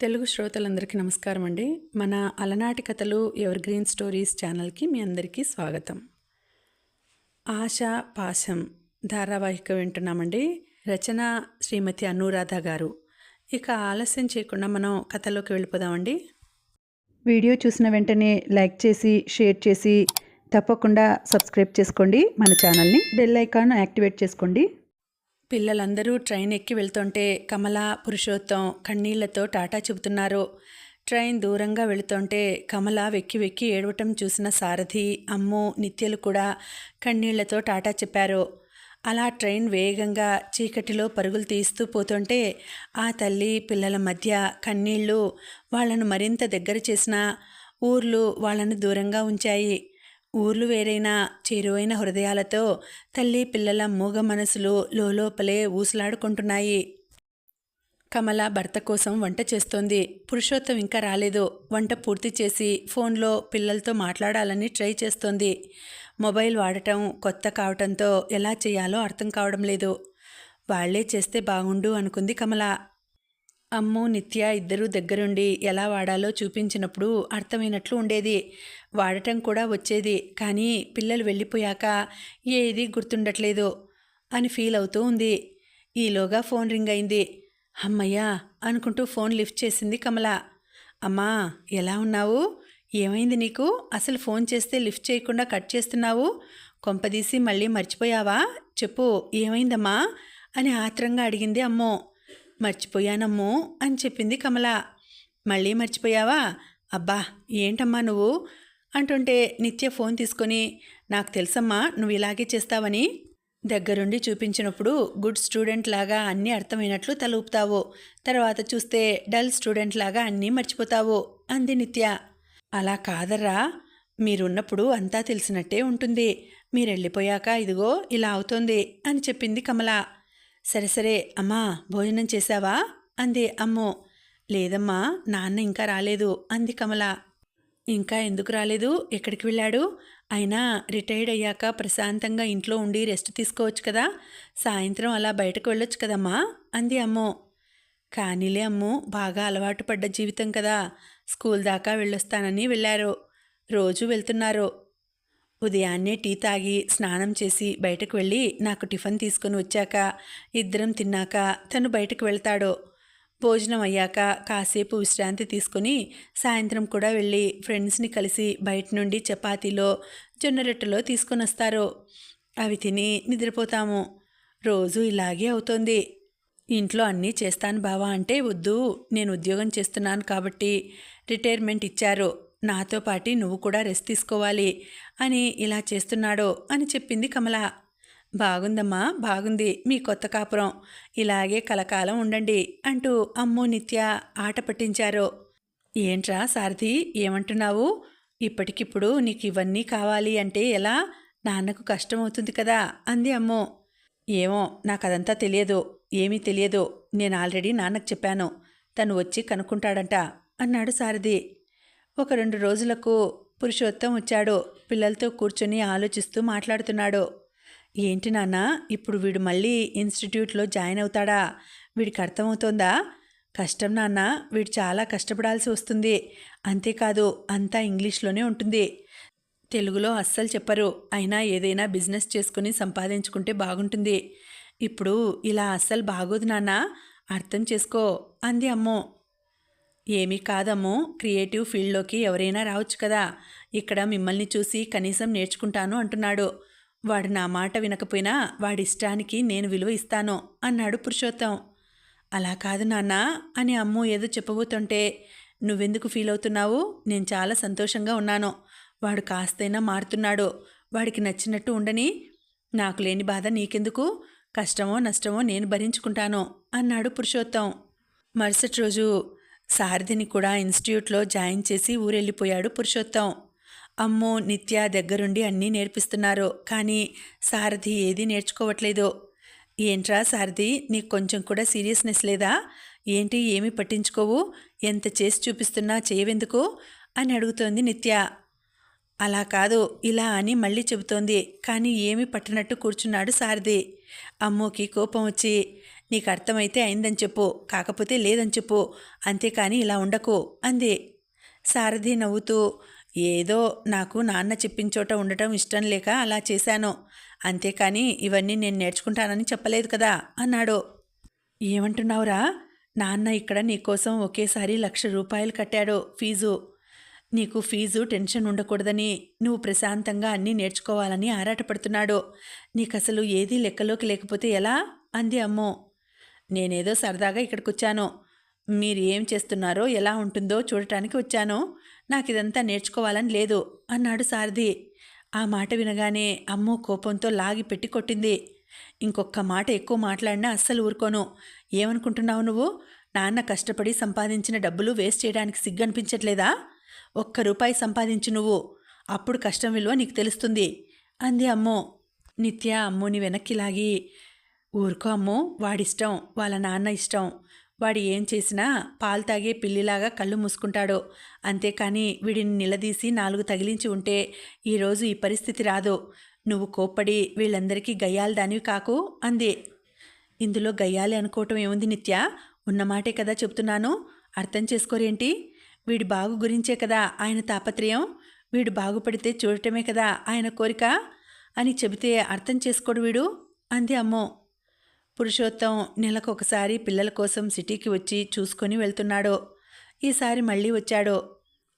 తెలుగు శ్రోతలందరికీ నమస్కారం అండి. మన అలనాటి కథలు ఎవర్ గ్రీన్ స్టోరీస్ ఛానల్కి మీ అందరికీ స్వాగతం. ఆశ పాశం ధారావాహిక వింటున్నామండి. రచన శ్రీమతి అనురాధ గారు. ఇక ఆలస్యం చేయకుండా మనం కథలోకి వెళ్ళిపోదామండి. వీడియో చూసిన వెంటనే లైక్ చేసి షేర్ చేసి తప్పకుండా సబ్స్క్రైబ్ చేసుకోండి. మన ఛానల్ని బెల్ ఐకాన్ యాక్టివేట్ చేసుకోండి. పిల్లలందరూ ట్రైన్ ఎక్కి వెళ్తుంటే కమల పురుషోత్తం కన్నీళ్ళతో టాటా చెబుతున్నారు. ట్రైన్ దూరంగా వెళుతుంటే కమల వెక్కి వెక్కి ఏడవటం చూసిన సారథి అమ్ము నిత్యలు కూడా కన్నీళ్ళతో టాటా చెప్పారు. అలా ట్రైన్ వేగంగా చీకటిలో పరుగులు తీస్తూ పోతుంటే ఆ తల్లి పిల్లల మధ్య కన్నీళ్ళు వాళ్ళను మరింత దగ్గర చేసిన ఊర్లు వాళ్ళను దూరంగా ఉంచాయి. ఊర్లు వేరైనా చేరువైన హృదయాలతో తల్లి పిల్లల మూగ మనసులు లోపలే ఊసలాడుకుంటున్నాయి. కమల భర్త కోసం వంట చేస్తోంది. పురుషోత్తం ఇంకా రాలేదు. వంట పూర్తి చేసి ఫోన్లో పిల్లలతో మాట్లాడాలని ట్రై చేస్తోంది. మొబైల్ వాడటం కొత్త కావటంతో ఎలా చేయాలో అర్థం కావడం లేదు. వాళ్ళే చేస్తే బాగుండు అనుకుంది కమల. అమ్ము నిత్య ఇద్దరూ దగ్గరుండి ఎలా వాడాలో చూపించినప్పుడు అర్థమైనట్లు ఉండేది. వాడటం కూడా వచ్చేది. కానీ పిల్లలు వెళ్ళిపోయాక ఏది గుర్తుండట్లేదు అని ఫీల్ అవుతూ ఉంది. ఈలోగా ఫోన్ రింగ్ అయింది. అమ్మయ్యా అనుకుంటూ ఫోన్ లిఫ్ట్ చేసింది కమల. అమ్మా ఎలా ఉన్నావు? ఏమైంది నీకు? అసలు ఫోన్ చేస్తే లిఫ్ట్ చేయకుండా కట్ చేస్తున్నావు? కొంపదీసి మళ్ళీ మర్చిపోయావా? చెప్పు ఏమైందమ్మా? అని ఆత్రంగా అడిగింది అమ్మో. మర్చిపోయానమ్మో అని చెప్పింది కమల. మళ్ళీ మర్చిపోయావా? అబ్బా ఏంటమ్మా నువ్వు? అంటుంటే నిత్య ఫోన్ తీసుకొని నాకు తెలుసమ్మా నువ్వు ఇలాగే చేస్తావని. దగ్గరుండి చూపించినప్పుడు గుడ్ స్టూడెంట్ లాగా అన్నీ అర్థమైనట్లు తలుపుతావు తర్వాత చూస్తే డల్ స్టూడెంట్ లాగా అన్నీ మర్చిపోతావు అంది నిత్య. అలా కాదర్రా మీరున్నప్పుడు అంతా తెలిసినట్టే ఉంటుంది. మీరు వెళ్ళిపోయాక ఇదిగో ఇలా అవుతోంది అని చెప్పింది కమల. సరే సరే అమ్మా భోజనం చేశావా? అంది. అమ్మో లేదమ్మా నాన్న ఇంకా రాలేదు అంది కమల. ఇంకా ఎందుకు రాలేదు? ఎక్కడికి వెళ్ళాడు? అయినా రిటైర్డ్ అయ్యాక ప్రశాంతంగా ఇంట్లో ఉండి రెస్ట్ తీసుకోవచ్చు కదా? సాయంత్రం అలా బయటకు వెళ్ళొచ్చు కదమ్మా? అంది అమ్మో. కానీలే అమ్ము బాగా అలవాటు పడ్డ జీవితం కదా. స్కూల్ దాకా వెళ్ళొస్తానని వెళ్ళారు. రోజు వెళ్తున్నారు. ఉదయాన్నే టీ తాగి స్నానం చేసి బయటకు వెళ్ళి నాకు టిఫిన్ తీసుకొని వచ్చాక ఇద్దరం తిన్నాక తను బయటకు వెళ్తాడు. భోజనం అయ్యాక కాసేపు విశ్రాంతి తీసుకుని సాయంత్రం కూడా వెళ్ళి ఫ్రెండ్స్ని కలిసి బయట నుండి చపాతీలో జొన్న రొట్టెలో తీసుకొని వస్తారు. అవి తిని నిద్రపోతాము. రోజు ఇలాగే అవుతోంది. ఇంట్లో అన్నీ చేస్తాను బావా అంటే వద్దు. నేను ఉద్యోగం చేస్తున్నాను కాబట్టి రిటైర్మెంట్ ఇచ్చారు. నాతో పాటి నువ్వు కూడా రెస్ట్ తీసుకోవాలి అని ఇలా చేస్తున్నాడో అని చెప్పింది కమల. బాగుందమ్మా బాగుంది మీ కొత్త కాపురం. ఇలాగే కలకాలం ఉండండి అంటూ అమ్ము నిత్య ఆట పట్టించారు. ఏంట్రా సారథి ఏమంటున్నావు? ఇప్పటికిప్పుడు నీకు ఇవన్నీ కావాలి అంటే ఎలా? నాన్నకు కష్టం అవుతుంది కదా అంది అమ్మో. ఏమో నాకు అదంతా తెలియదు ఏమీ తెలియదు నేను ఆల్రెడీ నాన్నకు చెప్పాను తను వచ్చి కనుక్కుంటాడంట అన్నాడు సారథి. ఒక రెండు రోజులకు పురుషోత్తం వచ్చాడు పిల్లలతో కూర్చొని ఆలోచిస్తూ మాట్లాడుతున్నాడు. ఏంటి నాన్న ఇప్పుడు వీడు మళ్ళీ ఇన్స్టిట్యూట్లో జాయిన్ అవుతాడా? వీడికి అర్థమవుతోందా? కష్టం నాన్న వీడు చాలా కష్టపడాల్సి వస్తుంది. అంతేకాదు అంతా ఇంగ్లీష్లోనే ఉంటుంది. తెలుగులో అస్సలు చెప్పరు. అయినా ఏదైనా బిజినెస్ చేసుకుని సంపాదించుకుంటే బాగుంటుంది. ఇప్పుడు ఇలా అస్సలు బాగోదు నాన్న. అర్థం చేసుకో అంది అమ్మో. ఏమీ కాదమ్మో క్రియేటివ్ ఫీల్డ్లోకి ఎవరైనా రావచ్చు కదా. ఇక్కడ మిమ్మల్ని చూసి కనీసం నేర్చుకుంటాను అంటున్నాడు. వాడు నా మాట వినకపోయినా వాడిష్టానికి నేను విలువ ఇస్తాను అన్నాడు పురుషోత్తం. అలా కాదు నాన్న అని అమ్ము ఏదో చెప్పబోతుంటే నువ్వెందుకు ఫీల్ అవుతున్నావు నేను చాలా సంతోషంగా ఉన్నాను. వాడు కాస్తైనా మారుతున్నాడు. వాడికి నచ్చినట్టు ఉండని నాకు లేని బాధ నీకెందుకు? కష్టమో నష్టమో నేను భరించుకుంటాను అన్నాడు పురుషోత్తం. మరుసటి రోజు సారథిని కూడా ఇన్స్టిట్యూట్లో జాయిన్ చేసి ఊరెళ్ళిపోయాడు పురుషోత్తం. అమ్మో నిత్య దగ్గరుండి అన్నీ నేర్పిస్తున్నారు. కానీ సారథి ఏదీ నేర్చుకోవట్లేదు. ఏంట్రా సారథి నీకు కొంచెం కూడా సీరియస్నెస్ లేదా? ఏంటి ఏమి పట్టించుకోవు? ఎంత చేసి చూపిస్తున్నా చేయవెందుకు? అని అడుగుతోంది నిత్య. అలా కాదు ఇలా అని మళ్ళీ చెబుతోంది. కానీ ఏమి పట్టనట్టు కూర్చున్నాడు సారథి. అమ్మోకి కోపం వచ్చి నీకు అర్థమైతే అయిందని చెప్పు కాకపోతే లేదని చెప్పు అంతేకాని ఇలా ఉండకు అంది. సారథి నవ్వుతూ ఏదో నాకు నాన్న చెప్పించోట ఉండటం ఇష్టం లేక అలా చేశాను. అంతేకాని ఇవన్నీ నేను నేర్చుకుంటానని చెప్పలేదు కదా అన్నాడు. ఏమంటున్నావురా? నాన్న ఇక్కడ నీకోసం ఒకేసారి లక్ష రూపాయలు కట్టాడు ఫీజు. నీకు ఫీజు టెన్షన్ ఉండకూడదని నువ్వు ప్రశాంతంగా అన్నీ నేర్చుకోవాలని ఆరాటపడుతున్నాడు. నీకు అసలు ఏదీ లెక్కలోకి లేకపోతే ఎలా? అంది అమ్మో. నేనేదో సరదాగా ఇక్కడికి వచ్చాను మీరు ఏం చేస్తున్నారో ఎలా ఉంటుందో చూడటానికి వచ్చాను. నాకు ఇదంతా నేర్చుకోవాలని లేదు అన్నాడు సారథి ఆ మాట వినగానే అమ్మో కోపంతో లాగి పెట్టి కొట్టింది. ఇంకొక మాట ఎక్కువ మాట్లాడినా అస్సలు ఊరుకోను. ఏమనుకుంటున్నావు నువ్వు? నాన్న కష్టపడి సంపాదించిన డబ్బులు వేస్ట్ చేయడానికి సిగ్గనిపించట్లేదా? ఒక్క రూపాయి సంపాదించు నువ్వు. అప్పుడు కష్టం విలువ నీకు తెలుస్తుంది అంది అమ్మో. నిత్య అమ్మోని వెనక్కి లాగి ఊరుకో అమ్మో వాడిష్టం వాళ్ళ నాన్న ఇష్టం. వాడు ఏం చేసినా పాలు తాగే పిల్లిలాగా కళ్ళు మూసుకుంటాడు. అంతేకాని వీడిని నిలదీసి నాలుగు తగిలించి ఉంటే ఈరోజు ఈ పరిస్థితి రాదు. నువ్వు కోప్పడి వీళ్ళందరికీ గయ్యాలి దానివి కాకు అంది. ఇందులో గయ్యాలి అనుకోవటం ఏముంది నిత్య? ఉన్నమాటే కదా చెప్తున్నాను. అర్థం చేసుకోరేంటి? వీడి బాగు గురించే కదా ఆయన తాపత్రయం? వీడు బాగుపడితే చూడటమే కదా ఆయన కోరిక? అని చెబితే అర్థం చేసుకోడు వీడు? అంది అమ్మో. పురుషోత్తం నెలకు ఒకసారి పిల్లల కోసం సిటీకి వచ్చి చూసుకొని వెళ్తున్నాడు. ఈసారి మళ్ళీ వచ్చాడు.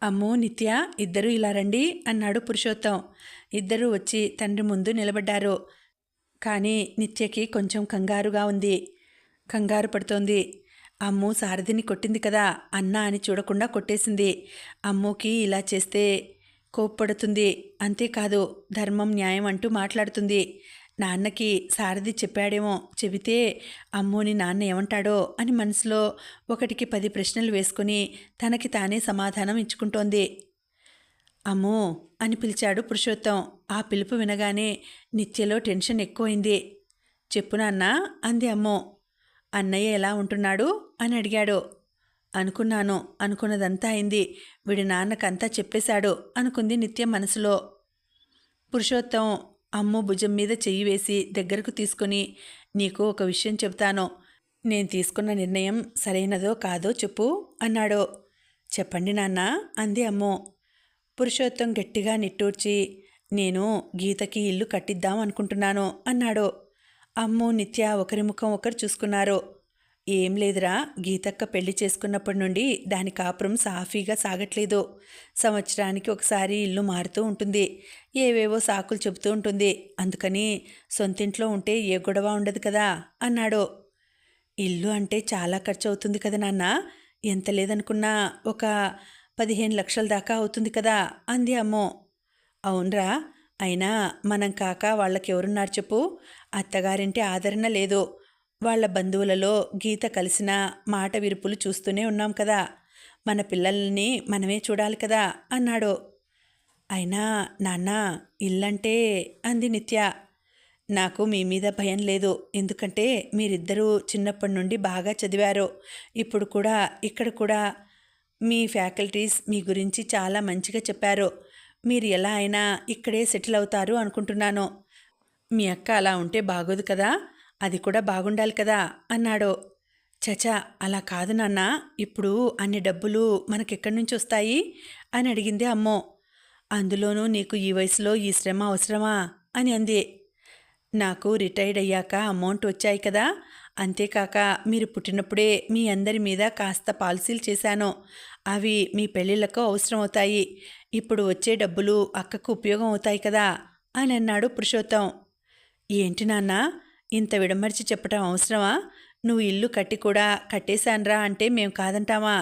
అమ్మో నిత్య ఇద్దరు ఇలా రండి అన్నాడు పురుషోత్తం. ఇద్దరూ వచ్చి తండ్రి ముందు నిలబడ్డారు. కానీ నిత్యకి కొంచెం కంగారుగా ఉంది. కంగారు పడుతోంది. అమ్ము సారథిని కొట్టింది కదా అన్న అని చూడకుండా కొట్టేసింది. అమ్ముకి ఇలా చేస్తే కోప్పడుతుంది. అంతేకాదు ధర్మం న్యాయం అంటూ మాట్లాడుతుంది. నాన్నకి సారథి చెప్పాడేమో చెబితే అమ్మోని నాన్న ఏమంటాడో? అని మనసులో ఒకటికి పది ప్రశ్నలు వేసుకుని తనకి తానే సమాధానం ఇచ్చుకుంటోంది. అమ్మో! అని పిలిచాడు పురుషోత్తం. ఆ పిలుపు వినగానే నిత్యలో టెన్షన్ ఎక్కువైంది. చెప్పు నాన్న అంది అమ్మో. అన్నయ్య ఎలా ఉంటున్నాడు? అని అడిగాడు. అనుకున్నాను అనుకున్నదంతా అయింది. వీడి నాన్నకంతా చెప్పేశాడు అనుకుంది నిత్య మనసులో. పురుషోత్తం అమ్మ భుజం మీద చెయ్యి వేసి దగ్గరకు తీసుకొని నీకు ఒక విషయం చెబుతాను. నేను తీసుకున్న నిర్ణయం సరైనదో కాదో చెప్పు అన్నాడు. చెప్పండి నాన్న అంది అమ్ము. పురుషోత్తం గట్టిగా నిట్టూర్చి నేను గీతకి ఇల్లు కట్టిద్దాం అనుకుంటున్నాను అన్నాడు. అమ్ము నిత్య ఒకరి ముఖం ఒకరు చూసుకున్నారు. ఏం లేదురా గీతక్క పెళ్ళి చేసుకున్నప్పటి నుండి దాని కాపురం సాఫీగా సాగట్లేదు. సంవత్సరానికి ఒకసారి ఇల్లు మారుతూ ఉంటుంది. ఏవేవో సాకులు చెబుతూ ఉంటుంది. అందుకని సొంతింట్లో ఉంటే ఏ గొడవ ఉండదు కదా అన్నాడు. ఇల్లు అంటే చాలా ఖర్చు అవుతుంది కదా నాన్న? ఎంత లేదనుకున్నా ఒక పదిహేను లక్షల దాకా అవుతుంది కదా అంది అమ్మో. అవునరా అయినా మనం కాక వాళ్ళకి ఎవరున్నారు చెప్పు? అత్తగారింటి ఆదరణ లేదు. వాళ్ళ బంధువులలో గీత కలిసిన మాట విరుపులు చూస్తూనే ఉన్నాం కదా. మన పిల్లల్ని మనమే చూడాలి కదా అన్నాడు. అయినా నాన్న ఇల్లంటే అంది నిత్య. నాకు మీ మీద భయం లేదు. ఎందుకంటే మీరిద్దరూ చిన్నప్పటి నుండి బాగా చదివారు. ఇప్పుడు కూడా ఇక్కడ కూడా. మీ ఫ్యాకల్టీస్ మీ గురించి చాలా మంచిగా చెప్పారు. మీరు ఎలా అయినా ఇక్కడే సెటిల్ అవుతారు అనుకుంటున్నాను. మీ అక్క అలా ఉంటే బాగోదు కదా. అది కూడా బాగుండాలి కదా అన్నాడు. చచా అలా కాదు నాన్న ఇప్పుడు అన్ని డబ్బులు మనకెక్కడి నుంచి వస్తాయి? అని అడిగింది అమ్మో. అందులోనూ నీకు ఈ వయసులో ఈ శ్రమ అవసరమా? అని అంది. నాకు రిటైర్డ్ అయ్యాక అమౌంట్ వచ్చాయి కదా అంతేకాక మీరు పుట్టినప్పుడే మీ అందరి మీద కాస్త పాలసీలు చేశాను. అవి మీ పెళ్ళిళ్ళకు అవసరం అవుతాయి. ఇప్పుడు వచ్చే డబ్బులు అక్కకు ఉపయోగం అవుతాయి కదా అని అన్నాడు పురుషోత్తం. ఏంటి నాన్న ఇంత విడమర్చి చెప్పటం అవసరమా? నువ్వు ఇల్లు కట్టి కూడా కట్టేశాన్రా అంటే మేము కాదంటామా?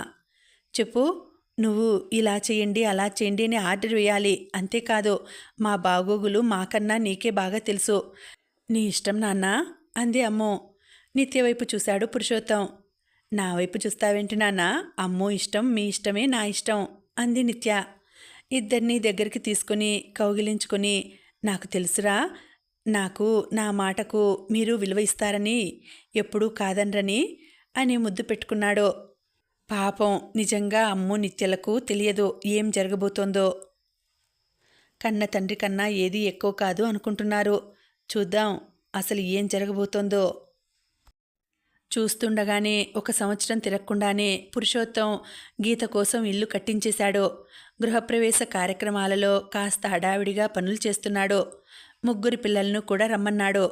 చెప్పు నువ్వు ఇలా చేయండి అలా చేయండి అని ఆర్డర్ వేయాలి. అంతేకాదు మా బాగోగులు మాకన్నా నీకే బాగా తెలుసు. నీ ఇష్టం నాన్న అంది అమ్మో. నిత్య వైపు చూశాడు పురుషోత్తం. నా వైపు చూస్తావేంటి నాన్న? అమ్మో ఇష్టం మీ ఇష్టమే నా ఇష్టం అంది నిత్య. ఇద్దరిని దగ్గరికి తీసుకుని కౌగిలించుకొని నాకు తెలుసురా నాకు నా మాటకు మీరు విలువ ఇస్తారని ఎప్పుడూ కాదనరని అని ముద్దు పెట్టుకున్నాడో. పాపం నిజంగా అమ్ము నిత్యలకు తెలియదు ఏం జరగబోతోందో. కన్న తండ్రి కన్నా ఏది ఎక్కువ కాదు అనుకుంటున్నారు. చూద్దాం అసలు ఏం జరగబోతోందో. చూస్తుండగానే ఒక సంవత్సరం తిరగకుండానే పురుషోత్తం గీత కోసం ఇల్లు కట్టించేశాడు. గృహప్రవేశ కార్యక్రమాలలో కాస్త హడావిడిగా పనులు చేస్తున్నాడు. ముగ్గురు పిల్లలను కూడా రమ్మన్నాడు.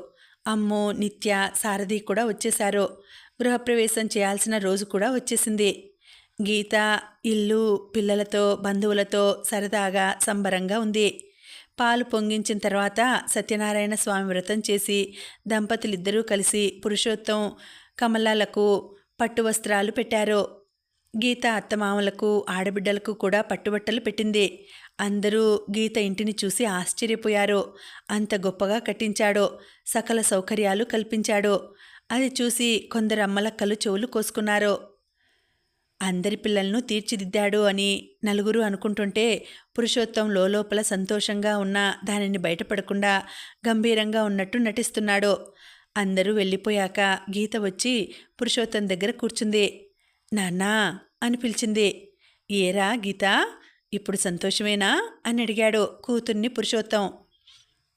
అమ్ము నిత్య సారథి కూడా వచ్చేశారు. గృహప్రవేశం చేయాల్సిన రోజు కూడా వచ్చేసింది. గీత ఇల్లు పిల్లలతో బంధువులతో సరదాగా సంబరంగా ఉంది. పాలు పొంగించిన తర్వాత సత్యనారాయణ స్వామి వ్రతం చేసి దంపతులిద్దరూ కలిసి పురుషోత్తం కమలాలకు పట్టు వస్త్రాలు పెట్టారు. గీత అత్తమామలకు ఆడబిడ్డలకు కూడా పట్టుబట్టలు పెట్టింది. అందరూ గీత ఇంటిని చూసి ఆశ్చర్యపోయారు అంత గొప్పగా కట్టించాడో సకల సౌకర్యాలు కల్పించాడు అది చూసి కొందరు అమ్మలక్కలు చెవులు కోసుకున్నారు. అందరి పిల్లలను తీర్చిదిద్దాడు అని నలుగురు అనుకుంటుంటే పురుషోత్తం లోపల సంతోషంగా ఉన్న దానిని బయటపడకుండా గంభీరంగా ఉన్నట్టు నటిస్తున్నాడు. అందరూ వెళ్ళిపోయాక గీత వచ్చి పురుషోత్తం దగ్గర కూర్చుంది. నాన్నా అని పిలిచింది. ఏరా గీత ఇప్పుడు సంతోషమేనా? అని అడిగాడు కూతుర్ని పురుషోత్తం.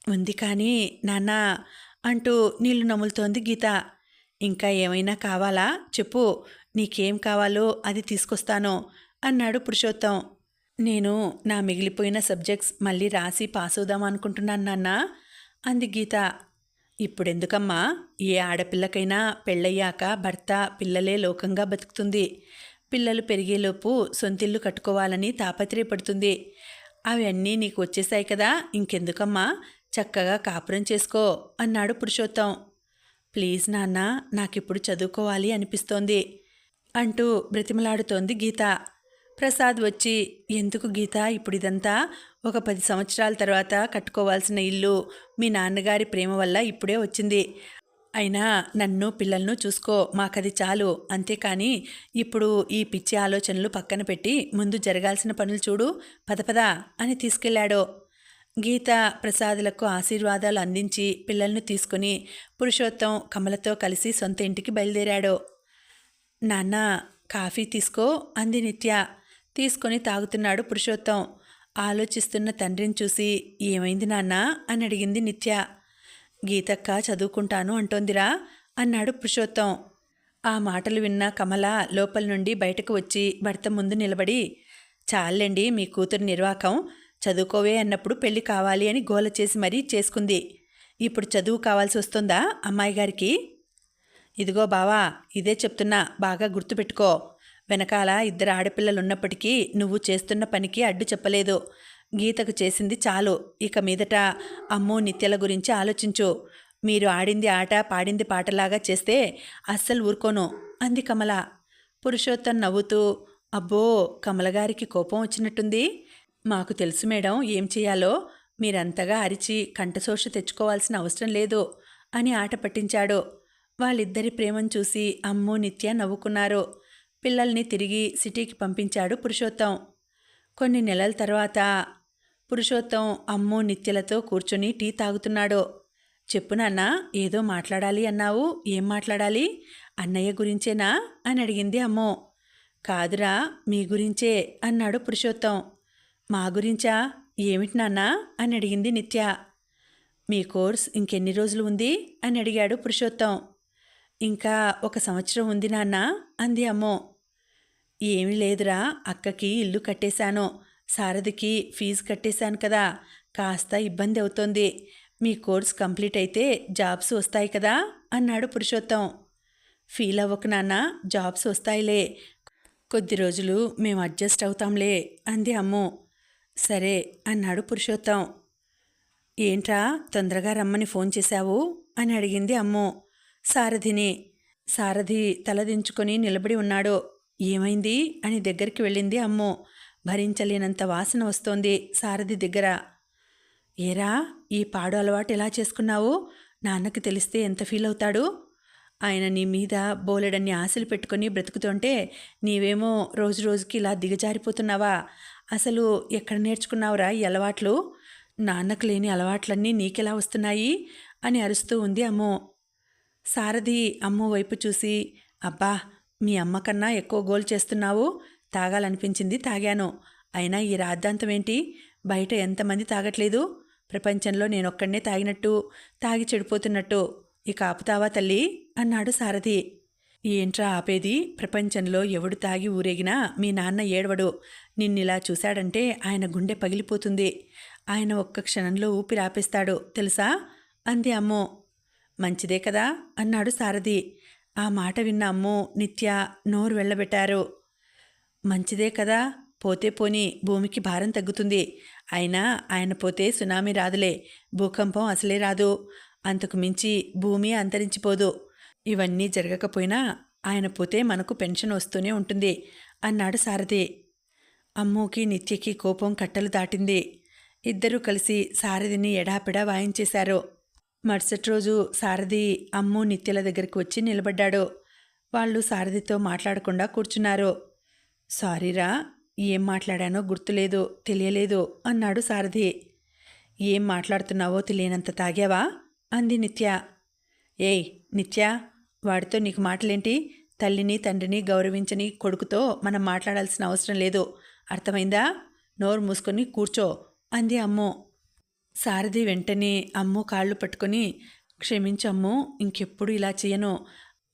ఉంది కానీ నాన్న అంటూ నీళ్ళు నములుతోంది గీత. ఇంకా ఏమైనా కావాలా? చెప్పు. నీకేం కావాలో అది తీసుకొస్తాను అన్నాడు పురుషోత్తం. నేను నా మిగిలిపోయిన సబ్జెక్ట్స్ మళ్ళీ రాసి పాస్ అవుదాం అనుకుంటున్నాను నాన్న అంది గీత. ఇప్పుడెందుకమ్మా? ఏ ఆడపిల్లకైనా పెళ్ళయ్యాక భర్త పిల్లలే లోకంగా బతుకుతుంది. పిల్లలు పెరిగేలోపు సొంతిల్లు కట్టుకోవాలని తాపత్రయపడుతుంది. అవన్నీ నీకు వచ్చేసాయి కదా ఇంకెందుకమ్మా? చక్కగా కాపురం చేసుకో అన్నాడు పురుషోత్తం. ప్లీజ్ నాన్న నాకిప్పుడు చదువుకోవాలి అనిపిస్తోంది అంటూ బ్రతిమలాడుతోంది గీత. ప్రసాద్ వచ్చి ఎందుకు గీత ఇప్పుడు ఇదంతా ఒక పది సంవత్సరాల తర్వాత కట్టుకోవాల్సిన ఇల్లు మీ నాన్నగారి ప్రేమ వల్ల ఇప్పుడే వచ్చింది. అయినా నన్ను పిల్లలను చూసుకో మాకది చాలు అంతేకాని ఇప్పుడు ఈ పిచ్చి ఆలోచనలు పక్కన పెట్టి ముందు జరగాల్సిన పనులు చూడు పదపద అని తీసుకెళ్ళాడు గీత ప్రసాదులకు ఆశీర్వాదాలు అందించి పిల్లలను తీసుకుని పురుషోత్తం కమలతో కలిసి సొంత ఇంటికి బయలుదేరాడు. నాన్న కాఫీ తీసుకో అంది నిత్య. తీసుకొని తాగుతున్నాడు పురుషోత్తం. ఆలోచిస్తున్న తండ్రిని చూసి ఏమైంది నాన్న? అని అడిగింది నిత్య. గీతక్క చదువుకుంటాను అంటోందిరా అన్నాడు పురుషోత్తం. ఆ మాటలు విన్న కమల లోపల నుండి బయటకు వచ్చి భర్త ముందు నిలబడి చాలండి మీ కూతురు నిర్వాకం. చదువుకోవే అన్నప్పుడు పెళ్ళి కావాలి అని గోల చేసి మరీ చేసుకుంది. ఇప్పుడు చదువు కావాల్సి వస్తుందా అమ్మాయి గారికి? ఇదిగో బావా ఇదే చెప్తున్నా బాగా గుర్తుపెట్టుకో. వెనకాల ఇద్దరు ఆడపిల్లలు ఉన్నప్పటికీ నువ్వు చేస్తున్న పనికి అడ్డు చెప్పలేదు. గీతకు చేసింది చాలు. ఇక మీదట అమ్మో నిత్యల గురించి ఆలోచించు. మీరు ఆడింది ఆట పాడింది పాటలాగా చేస్తే అస్సలు ఊరుకోను. అంది కమల. పురుషోత్తం నవ్వుతూ అబ్బో కమలగారికి కోపం వచ్చినట్టుంది. మాకు తెలుసు మేడం ఏం చేయాలో. మీరంతగా అరిచి కంఠశోష తెచ్చుకోవాల్సిన అవసరం లేదు అని ఆట పట్టించాడు. వాళ్ళిద్దరి ప్రేమను చూసి అమ్ము నిత్య నవ్వుకున్నారు. పిల్లల్ని తిరిగి సిటీకి పంపించాడు పురుషోత్తం. కొన్ని నెలల తర్వాత పురుషోత్తం అమ్ము నిత్యలతో కూర్చొని టీ తాగుతున్నాడు. చెప్పు నాన్న ఏదో మాట్లాడాలి అన్నావు. ఏం మాట్లాడాలి? అన్నయ్య గురించేనా? అని అడిగింది అమ్మో. కాదురా మీ గురించే అన్నాడు పురుషోత్తం. మా గురించా? ఏమిటి నాన్న? అని అడిగింది నిత్య. మీ కోర్స్ ఇంకెన్ని రోజులు ఉంది? అని అడిగాడు పురుషోత్తం. ఇంకా ఒక సంవత్సరం ఉంది నాన్న అంది అమ్మో. ఏమీ లేదురా అక్కకి ఇల్లు కట్టేశాను. సారథికి ఫీజు కట్టేశాను కదా కాస్త ఇబ్బంది అవుతోంది. మీ కోర్స్ కంప్లీట్ అయితే జాబ్స్ వస్తాయి కదా అన్నాడు పురుషోత్తం. ఫీల్ అవ్వకు నాన్న జాబ్స్ వస్తాయిలే. కొద్ది రోజులు మేము అడ్జస్ట్ అవుతాంలే అంది అమ్ము. సరే అన్నాడు పురుషోత్తం. ఏంట్రా తొందరగా రమ్మని ఫోన్ చేశావు? అని అడిగింది అమ్ము. సారథిని సారథి తలదించుకొని నిలబడి ఉన్నాడు. ఏమైంది? అని దగ్గరికి వెళ్ళింది అమ్ము. భరించలేనంత వాసన వస్తోంది సారథి దగ్గర. ఏరా ఈ పాడు అలవాటు ఎలా చేసుకున్నావు? నాన్నకి తెలిస్తే ఎంత ఫీల్ అవుతాడు? ఆయన నీ మీద బోలెడన్ని ఆశలు పెట్టుకొని బ్రతుకుతుంటే నీవేమో రోజు రోజుకి ఇలా దిగజారిపోతున్నావా? అసలు ఎక్కడ నేర్చుకున్నావురా ఈ అలవాట్లు? నాన్నకు లేని అలవాట్లన్నీ నీకెలా వస్తున్నాయి? అని అరుస్తూ ఉంది అమ్మో. సారథి అమ్మ వైపు చూసి అబ్బా మీ అమ్మ కన్నా ఎక్కువ గోల్ చేస్తున్నావు? తాగాలనిపించింది. తాగాను. అయినా ఈ రాద్ధాంతం ఏంటి? బయట ఎంతమంది తాగట్లేదు? ప్రపంచంలో నేనొక్కడనే తాగినట్టు తాగి చెడిపోతున్నట్టు. ఇక ఆపుతావా తల్లి? అన్నాడు సారథి. ఏంట్రా ఆపేది? ప్రపంచంలో ఎవడు తాగి ఊరేగినా మీ నాన్న ఏడవడు. నిన్నిలా చూశాడంటే ఆయన గుండె పగిలిపోతుంది. ఆయన ఒక్క క్షణంలో ఊపిరి ఆపేస్తాడు. తెలుసా? అంది అమ్మో. మంచిదే కదా? అన్నాడు సారథి. ఆ మాట విన్న అమ్ము నిత్య నోరు వెళ్ళబెట్టారు. మంచిదే కదా? పోతే పోని భూమికి భారం తగ్గుతుంది. అయినా ఆయన పోతే సునామీ రాదులే. భూకంపం అసలే రాదు. అంతకు మించి భూమి అంతరించిపోదు. ఇవన్నీ జరగకపోయినా ఆయన పోతే మనకు పెన్షన్ వస్తూనే ఉంటుంది అన్నాడు సారథి. అమ్మూకి నిత్యకి కోపం కట్టలు దాటింది. ఇద్దరూ కలిసి సారథిని ఎడాపెడా వాయించేశారు. మరుసటి రోజు సారథి అమ్ము నిత్యల దగ్గరికి వచ్చి నిలబడ్డాడు. వాళ్ళు సారథితో మాట్లాడకుండా కూర్చున్నారు. సారీరా ఏం మాట్లాడానో గుర్తులేదు తెలియలేదు అన్నాడు సారథి. ఏం మాట్లాడుతున్నావో తెలియనంత తాగావా? అంది నిత్య. ఏయ్ నిత్య వాడితో నీకు మాటలేంటి? తల్లిని తండ్రిని గౌరవించని కొడుకుతో మనం మాట్లాడాల్సిన అవసరం లేదు. అర్థమైందా? నోరు మూసుకొని కూర్చో అంది అమ్ము. సారథి వెంటనే అమ్ము కాళ్ళు పట్టుకొని క్షమించమ్ము ఇంకెప్పుడు ఇలా చేయను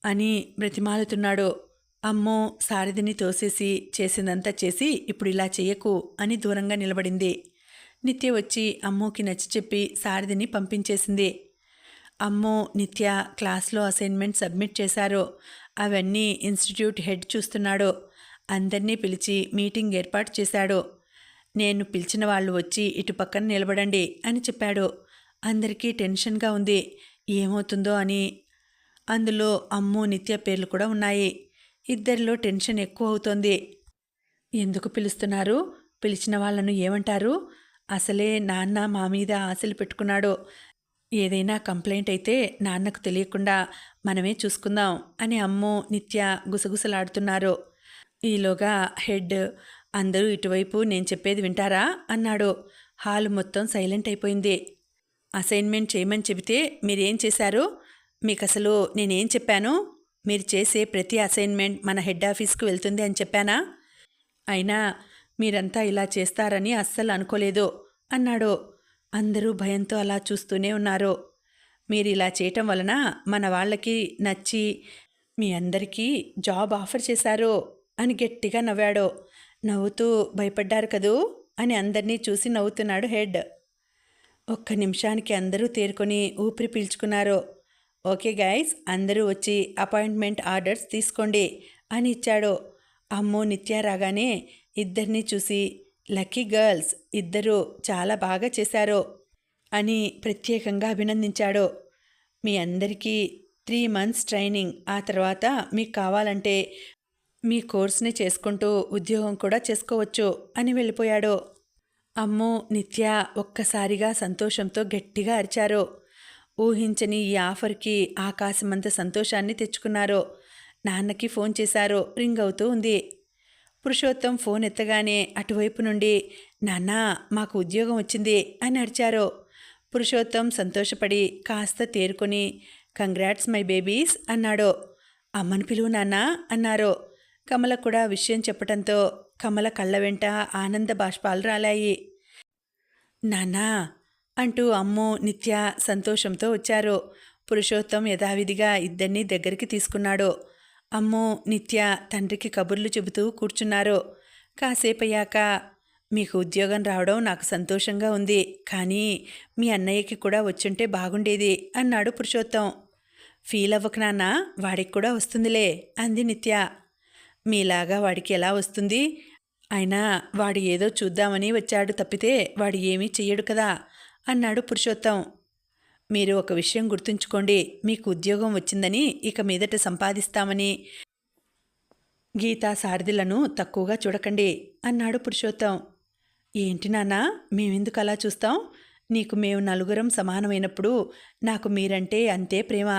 అని బ్రతిమాలుతున్నాడు. అమ్మో సారథిని తోసేసి చేసిందంతా చేసి ఇప్పుడు ఇలా చెయ్యకు అని దూరంగా నిలబడింది. నిత్య వచ్చి అమ్మోకి నచ్చి చెప్పి సారథిని పంపించేసింది. అమ్మో నిత్య క్లాస్లో అసైన్మెంట్ సబ్మిట్ చేశారు. అవన్నీ ఇన్స్టిట్యూట్ హెడ్ చూస్తున్నాడు. అందరినీ పిలిచి మీటింగ్ ఏర్పాటు చేశాడు. నేను పిలిచిన వాళ్ళు వచ్చి ఇటు పక్కన నిలబడండి అని చెప్పాడు. అందరికీ టెన్షన్గా ఉంది. ఏమవుతుందో అని అందులో అమ్ము నిత్య పేర్లు కూడా ఉన్నాయి. ఇద్దరిలో టెన్షన్ ఎక్కువ అవుతోంది ఎందుకు పిలుస్తున్నారు? పిలిచిన వాళ్ళను ఏమంటారు? అసలే నాన్న మా మీద ఆశలు పెట్టుకున్నాడు. ఏదైనా కంప్లైంట్ అయితే నాన్నకు తెలియకుండా మనమే చూసుకుందాం అని అమ్ము నిత్య గుసగుసలాడుతున్నారు. ఈలోగా హెడ్ అందరూ ఇటువైపు నేను చెప్పేది వింటారా? అన్నాడు. హాలు మొత్తం సైలెంట్ అయిపోయింది. అసైన్మెంట్ చేయమని చెబితే మీరేం చేశారు? మీకు అసలు నేనేం చెప్పాను? మీరు చేసే ప్రతి అసైన్మెంట్ మన హెడ్ ఆఫీస్కు వెళ్తుంది అని చెప్పానా? అయినా మీరంతా ఇలా చేస్తారని అస్సలు అనుకోలేదు అన్నాడు. అందరూ భయంతో అలా చూస్తూనే ఉన్నారు. మీరు ఇలా చేయటం వలన మన వాళ్ళకి నచ్చి మీ అందరికీ జాబ్ ఆఫర్ చేశారు అని గట్టిగా నవ్వాడు. నవ్వుతూ భయపడ్డారు కదూ? అని అందరినీ చూసి నవ్వుతున్నాడు హెడ్. ఒక్క నిమిషానికి అందరూ తేరుకొని ఊపిరి పీల్చుకున్నారు. ఓకే గైస్ అందరూ వచ్చి అపాయింట్మెంట్ ఆర్డర్స్ తీసుకోండి అని ఇచ్చాడు. అమ్మో నిత్య రాగానే ఇద్దరిని చూసి లక్కీ గర్ల్స్ ఇద్దరూ చాలా బాగా చేశారు అని ప్రత్యేకంగా అభినందించాడు. మీ అందరికీ త్రీ మంత్స్ ట్రైనింగ్ ఆ తర్వాత మీకు కావాలంటే మీ కోర్స్ని చేసుకుంటూ ఉద్యోగం కూడా చేసుకోవచ్చు అని వెళ్ళిపోయాడు. అమ్మో నిత్య ఒక్కసారిగా సంతోషంతో గట్టిగా అరిచారు. ఊహించని ఈ ఆఫర్కి ఆకాశమంత సంతోషాన్ని తెచ్చుకున్నారు. నాన్నకి ఫోన్ చేశారు రింగ్ అవుతూ ఉంది. పురుషోత్తం ఫోన్ ఎత్తగానే అటువైపు నుండి నాన్న మాకు ఉద్యోగం వచ్చింది అని అడిచారు పురుషోత్తం సంతోషపడి కాస్త తేరుకొని కంగ్రాట్స్ మై బేబీస్ అన్నాడు. అమ్మను పిలువు నాన్న అన్నారు. కమల కూడా విషయం చెప్పటంతో కమల కళ్ళ వెంట ఆనంద బాష్పాలు రాలాయి. నాన్నా అంటూ అమ్ము నిత్య సంతోషంతో వచ్చారు. పురుషోత్తం యథావిధిగా ఇద్దరిని దగ్గరికి తీసుకున్నాడు. అమ్ము నిత్య తండ్రికి కబుర్లు చెబుతూ కూర్చున్నారు. కాసేపయ్యాక మీకు ఉద్యోగం రావడం నాకు సంతోషంగా ఉంది కానీ మీ అన్నయ్యకి కూడా వచ్చుంటే బాగుండేది అన్నాడు పురుషోత్తం. ఫీల్ అవ్వకు నాన్న వాడికి కూడా వస్తుందిలే అంది నిత్య. మీలాగా వాడికి ఎలా వస్తుంది? అయినా వాడు ఏదో చూద్దామని వచ్చాడు తప్పితే వాడు ఏమీ చెయ్యడు కదా. అన్నాడు పురుషోత్తం. మీరు ఒక విషయం గుర్తుంచుకోండి మీకు ఉద్యోగం వచ్చిందని ఇక మీదట సంపాదిస్తామని. గీతా సారథులను తక్కువగా చూడకండి అన్నాడు పురుషోత్తం. ఏంటి నాన్న మేమెందుకు అలా చూస్తాం? నీకు మేము నలుగురం సమానమైనప్పుడు నాకు మీరంటే అంతే ప్రేమ.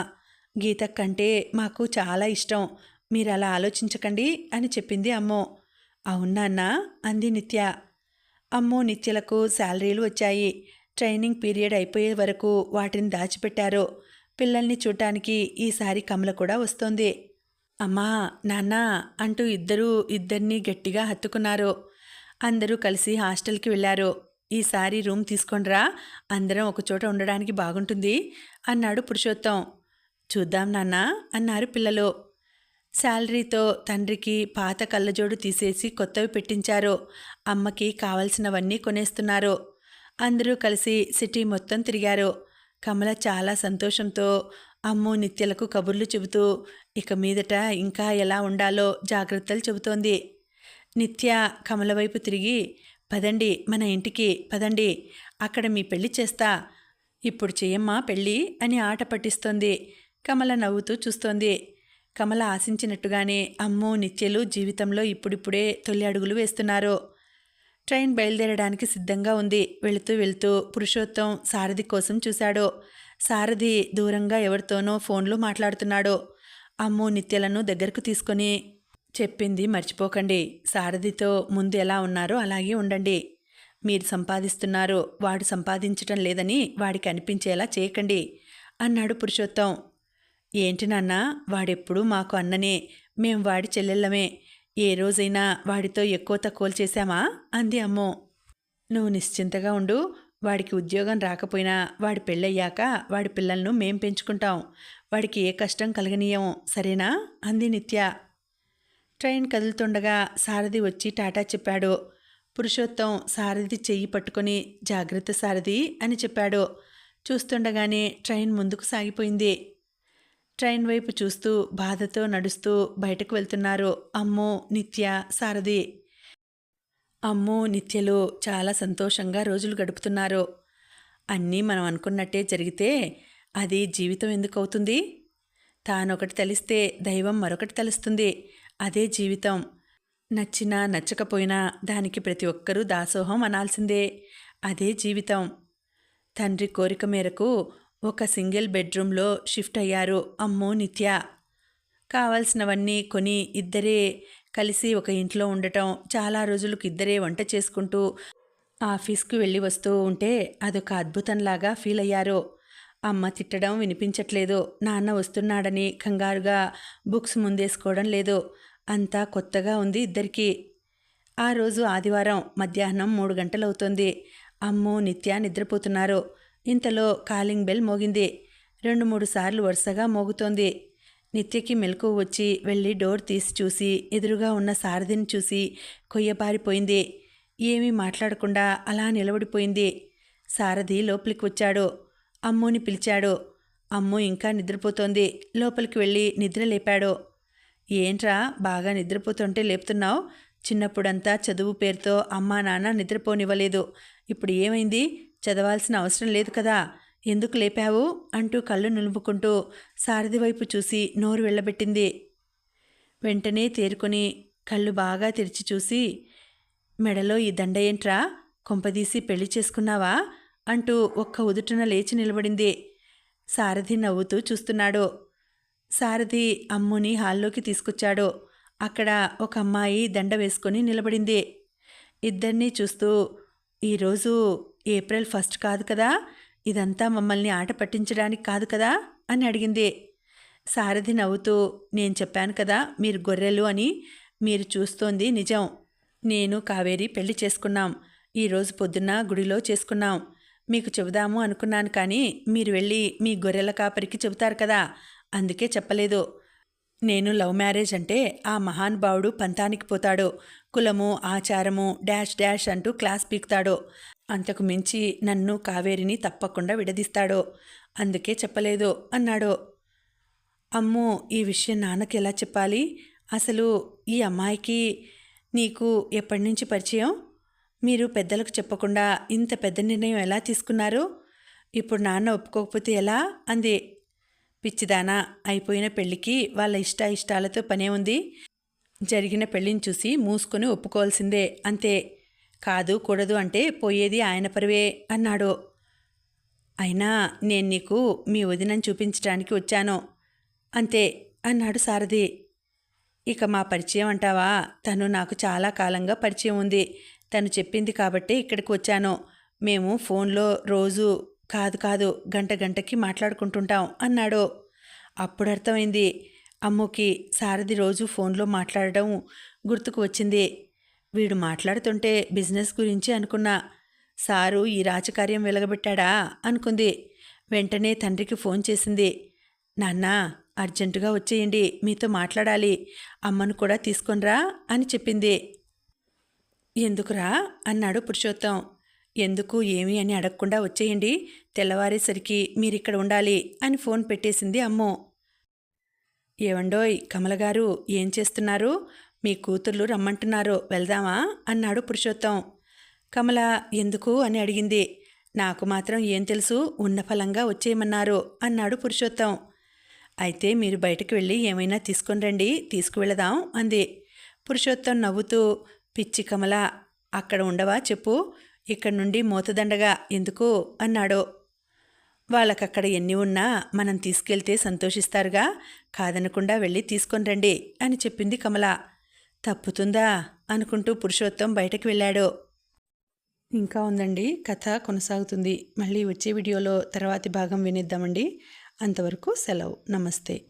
గీత కంటే మాకు చాలా ఇష్టం. మీరు అలా ఆలోచించకండి అని చెప్పింది అమ్మో. అవునా అంది నిత్య. అమ్మో నిత్యలకు శాలరీలు వచ్చాయి. ట్రైనింగ్ పీరియడ్ అయిపోయే వరకు వాటిని దాచిపెట్టారు పిల్లల్ని చూడటానికి ఈసారి కమల కూడా వస్తోంది. అమ్మా నాన్న అంటూ ఇద్దరూ ఇద్దరినీ గట్టిగా హత్తుకున్నారు. అందరూ కలిసి హాస్టల్కి వెళ్ళారు. ఈసారి రూమ్ తీసుకొనిరా అందరం ఒకచోట ఉండడానికి బాగుంటుంది అన్నాడు పురుషోత్తం. చూద్దాం నాన్న అన్నారు పిల్లలు. శాలరీతో తండ్రికి పాత కళ్ళజోడు తీసేసి కొత్తవి పెట్టించారు. అమ్మకి కావలసినవన్నీ కొనేస్తున్నారు. అందరూ కలిసి సిటీ మొత్తం తిరిగారు. కమల చాలా సంతోషంతో అమ్ము నిత్యలకు కబుర్లు చెబుతూ ఇక మీదట ఇంకా ఎలా ఉండాలో జాగ్రత్తలు చెబుతోంది. నిత్య కమల వైపు తిరిగి పదండి మన ఇంటికి పదండి అక్కడ మీ పెళ్ళి చేస్తా. ఇప్పుడు చెయ్యమ్మా పెళ్ళి అని ఆట పట్టిస్తోంది. కమల నవ్వుతూ చూస్తోంది. కమల ఆశించినట్టుగానే అమ్ము నిత్యలు జీవితంలో ఇప్పుడిప్పుడే తొలి అడుగులు వేస్తున్నారు. ట్రైన్ బయలుదేరడానికి సిద్ధంగా ఉంది. వెళుతూ వెళుతూ పురుషోత్తం సారథి కోసం చూశాడు. సారథి దూరంగా ఎవరితోనో ఫోన్లో మాట్లాడుతున్నాడు. అమ్ము నిత్యలను దగ్గరకు తీసుకొని చెప్పింది మర్చిపోకండి. సారథితో ముందు ఎలా ఉన్నారో అలాగే ఉండండి. మీరు సంపాదిస్తున్నారు. వాడు సంపాదించటం లేదని వాడికి అనిపించేలా చేయకండి అన్నాడు పురుషోత్తం. ఏంటి నాన్న? వాడెప్పుడు మాకు అన్ననే. మేం వాడి చెల్లెళ్ళమే. ఏ రోజైనా వాడితో ఎక్కువ తక్కువలు చేశామా? అంది అమ్మో. నువ్వు నిశ్చింతగా ఉండు వాడికి ఉద్యోగం రాకపోయినా వాడి పెళ్ళయ్యాక వాడి పిల్లలను మేం పెంచుకుంటాం. వాడికి ఏ కష్టం కలగనీయం సరేనా? అంది నిత్య. ట్రైన్ కదులుతుండగా సారథి వచ్చి టాటా చెప్పాడు. పురుషోత్తం సారథి చెయ్యి పట్టుకొని జాగ్రత్త సారథి అని చెప్పాడు. చూస్తుండగానే ట్రైన్ ముందుకు సాగిపోయింది. ట్రైన్ వైపు చూస్తూ బాధతో నడుస్తూ బయటకు వెళ్తున్నారు అమ్ము నిత్య సారథి అమ్ము నిత్యలు చాలా సంతోషంగా రోజులు గడుపుతున్నారు. అన్నీ మనం అనుకున్నట్టే జరిగితే అది జీవితం ఎందుకు అవుతుంది? తానొకటి తలిస్తే దైవం మరొకటి తలుస్తుంది. అదే జీవితం. నచ్చినా నచ్చకపోయినా దానికి ప్రతి ఒక్కరూ దాసోహం అనాల్సిందే. అదే జీవితం. తండ్రి కోరిక మేరకు ఒక సింగిల్ బెడ్రూమ్లో షిఫ్ట్ అయ్యారు. అమ్మో నిత్య! కావాల్సినవన్నీ కొని ఇద్దరే కలిసి ఒక ఇంట్లో ఉండటం చాలా రోజులకు ఇద్దరే వంట చేసుకుంటూ ఆఫీస్కు వెళ్ళి వస్తూ ఉంటే అదొక అద్భుతంలాగా ఫీల్ అయ్యారు. అమ్మ తిట్టడం వినిపించట్లేదు. నాన్న వస్తున్నాడని కంగారుగా బుక్స్ ముందేసుకోవడం లేదు. అంతా కొత్తగా ఉంది ఇద్దరికీ. ఆ రోజు ఆదివారం మధ్యాహ్నం మూడు గంటలవుతోంది. అమ్మో నిత్య నిద్రపోతున్నారు. ఇంతలో కాలింగ్ బెల్ మోగింది. రెండు మూడు సార్లు వరుసగా మోగుతోంది. నిత్యకి మెలకు వచ్చి వెళ్ళి డోర్ తీసి చూసి ఎదురుగా ఉన్న సారథిని చూసి కొయ్యబారిపోయింది ఏమీ మాట్లాడకుండా అలా నిలబడిపోయింది. సారథి లోపలికి వచ్చాడు అమ్ముని పిలిచాడు. అమ్ము ఇంకా నిద్రపోతోంది. లోపలికి వెళ్ళి నిద్ర లేపాడు. ఏంట్రా బాగా నిద్రపోతుంటే లేపుతున్నావు? చిన్నప్పుడంతా చదువు పేరుతో అమ్మా నాన్న నిద్రపోనివ్వలేదు. ఇప్పుడు ఏమైంది? చదవాల్సిన అవసరం లేదు కదా. ఎందుకు లేపావు? అంటూ కళ్ళు నులుపుకుంటూ సారథి వైపు చూసి నోరు వెళ్ళబెట్టింది. వెంటనే తేరుకొని కళ్ళు బాగా తెరిచి చూసి మెడలో ఈ దండ ఏంట్రా కొంపదీసి పెళ్ళి చేసుకున్నావా? అంటూ ఒక్క ఉదుటన లేచి నిలబడింది. సారథి నవ్వుతూ చూస్తున్నాడు. సారథి అమ్ముని హాల్లోకి తీసుకొచ్చాడు. అక్కడ ఒక అమ్మాయి దండ వేసుకొని నిలబడింది. ఇద్దరినీ చూస్తూ ఈరోజు ఏప్రిల్ ఫస్ట్ కాదు కదా? ఇదంతా మమ్మల్ని ఆట పట్టించడానికి కాదు కదా? అని అడిగింది. సారథి నవ్వుతూ నేను చెప్పాను కదా మీరు గొర్రెలు అని మీరు చూస్తోంది నిజం. నేను కావేరి పెళ్ళి చేసుకున్నాం. ఈరోజు పొద్దున్న గుడిలో చేసుకున్నాం. మీకు చెబుదాము అనుకున్నాను కానీ మీరు వెళ్ళి మీ గొర్రెల కాపరికి చెబుతారు కదా? అందుకే చెప్పలేదు. నేను లవ్ మ్యారేజ్ అంటే ఆ మహానుభావుడు పంతానికి పోతాడు. కులము ఆచారము డాష్ డాష్ అంటూ క్లాస్ పీకుతాడు. అంతకు మించి నన్ను కావేరిని తప్పకుండా విడదీస్తాడో? అందుకే చెప్పలేదు అన్నాడు. అమ్మో ఈ విషయం నాన్నకి ఎలా చెప్పాలి? అసలు ఈ అమ్మాయికి నీకు ఎప్పటి నుంచి పరిచయం? మీరు పెద్దలకు చెప్పకుండా ఇంత పెద్ద నిర్ణయం ఎలా తీసుకున్నారు? ఇప్పుడు నాన్న ఒప్పుకోకపోతే ఎలా? అంది. పిచ్చిదానా అయిపోయిన పెళ్ళికి వాళ్ళ ఇష్ట ఇష్టాలతో పనే ఉంది. జరిగిన పెళ్ళిని చూసి మూసుకొని ఒప్పుకోవాల్సిందే అంతే. కాదు కూడదు అంటే పోయేది ఆయన పరువే అన్నాడు. అయినా నేను నీకు మీ వదినని చూపించడానికి వచ్చాను. అంతే అన్నాడు సారథి. ఇక మా పరిచయం అంటావా? తను నాకు చాలా కాలంగా పరిచయం ఉంది. తను చెప్పింది కాబట్టి ఇక్కడికి వచ్చాను. మేము ఫోన్లో రోజు కాదు కాదు గంట గంటకి మాట్లాడుకుంటుంటాం అన్నాడు. అప్పుడు అర్థమైంది. అమ్మకి సారథి రోజు ఫోన్లో మాట్లాడడం గుర్తుకు వచ్చింది. వీడు మాట్లాడుతుంటే బిజినెస్ గురించి అనుకున్నా సారు ఈ రాజకార్యం వెలగబెట్టాడా అనుకుంది. వెంటనే తండ్రికి ఫోన్ చేసింది. నాన్న అర్జెంటుగా వచ్చేయండి మీతో మాట్లాడాలి అమ్మను కూడా తీసుకొనిరా అని చెప్పింది. ఎందుకురా? అన్నాడు పురుషోత్తం. ఎందుకు ఏమి అని అడగకుండా వచ్చేయండి తెల్లవారేసరికి మీరిక్కడ ఉండాలి అని ఫోన్ పెట్టేసింది అమ్ము. ఏవండోయ్ కమలగారు ఏం చేస్తున్నారు? మీ కూతుర్లు రమ్మంటున్నారు వెళ్దామా? అన్నాడు పురుషోత్తం. కమల ఎందుకు? అని అడిగింది. నాకు మాత్రం ఏం తెలుసు? ఉన్న ఫలంగా వచ్చేయమన్నారు అన్నాడు పురుషోత్తం. అయితే మీరు బయటకు వెళ్ళి ఏమైనా తీసుకొని రండి తీసుకువెళదాం అంది. పురుషోత్తం నవ్వుతూ పిచ్చి కమల అక్కడ ఉండవా చెప్పు? ఇక్కడ నుండి మూతదండగా ఎందుకు? అన్నాడు. వాళ్ళకక్కడ ఎన్ని ఉన్నా మనం తీసుకెళ్తే సంతోషిస్తారుగా కాదనకుండా వెళ్ళి తీసుకొని రండి అని చెప్పింది కమల. తప్పుతుందా అనుకుంటూ పురుషోత్తం బయటకు వెళ్ళాడు. ఇంకా ఉందండి కథ కొనసాగుతుంది. మళ్ళీ వచ్చే వీడియోలో తర్వాతి భాగం వినిద్దామండి. అంతవరకు సెలవు. నమస్తే.